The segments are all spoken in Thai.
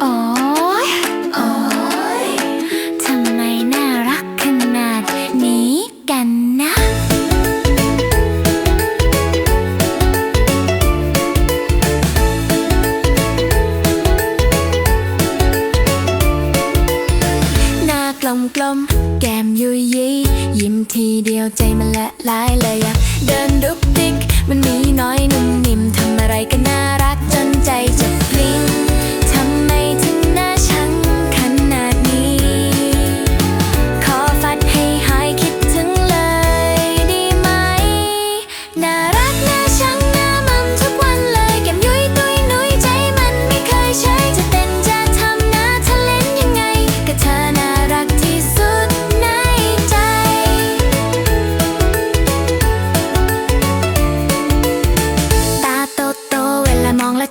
โอ้ยโอ้ยทำไมน่ารักขนาดนี้กันนะ หน้ากลมกลมแก้มยุยยิมทีเดียวใจมันละลายเลยอยากเดินดุ๊กดิกมันมีน้อย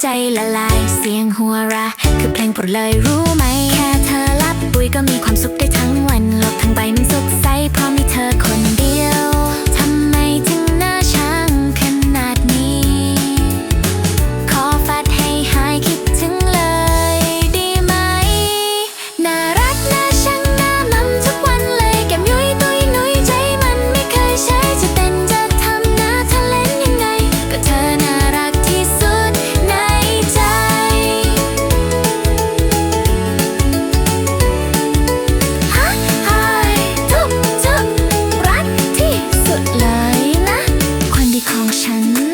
ใจละลายเสียงหัวระคือเพลงโปรดเลยรู้ไหม แค่เธอรับปุยก็มีความสุขได้ทั้งวันโลกทั้งใบมันสดใสเพราะมีเธอคน 蝉鸣